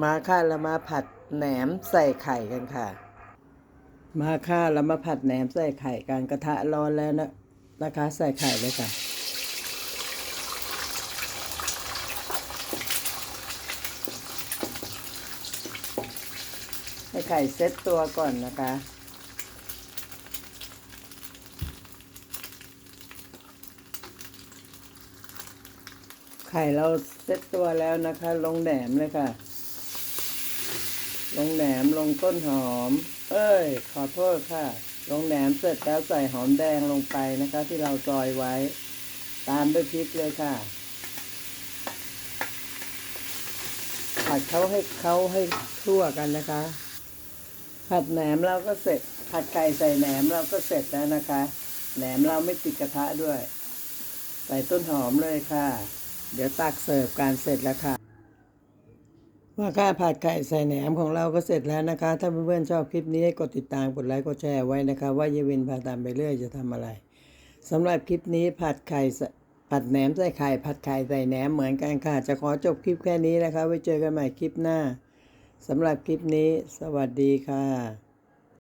มาค่ะเรามาผัดแหนมใส่ไข่กันค่ะ มาค่ะเรามาผัดแหนมใส่ไข่กันกระทะร้อนแล้วนะนะคะ ใส่ไข่เลยค่ะ ให้ไข่เซ็ตตัวก่อนนะคะไข่เราเซ็ตตัวแล้วนะคะ ลงแหนมเลยค่ะ ลงแหนมลงต้นหอม เอ้ย ขอโทษค่ะ ลงแหนมเสร็จแล้วใส่หอมแดงลงไปนะคะ ที่เราซอยไว้ ตามด้วยพริกเลยค่ะ ผัดเขาให้เขาให้ทั่วกันนะคะ ผัดแหนมเราก็เสร็จ ผัดไก่ใส่แหนมเราก็เสร็จแล้วนะคะ แหนมเราไม่ติดกระทะด้วย ใส่ต้นหอมเลยค่ะ เดี๋ยวตักเสิร์ฟการเสร็จแล้วค่ะ ว่าค่าผัดไข่ใส่แหนมของเราก็เสร็จแล้วนะคะ ถ้าเพื่อนๆชอบคลิปนี้ให้กดติดตามกดไลค์กดแชร์ไว้นะคะ ว่าเยวินพาตามไปเรื่อยจะทำอะไรสำหรับคลิปนี้ผัดไข่ผัดแหนมใส่ไข่ผัดไข่ใส่แหนมเหมือนกันค่ะ จะขอจบคลิปแค่นี้นะคะ ไว้เจอกันใหม่คลิปหน้าสำหรับคลิปนี้ สวัสดีค่ะ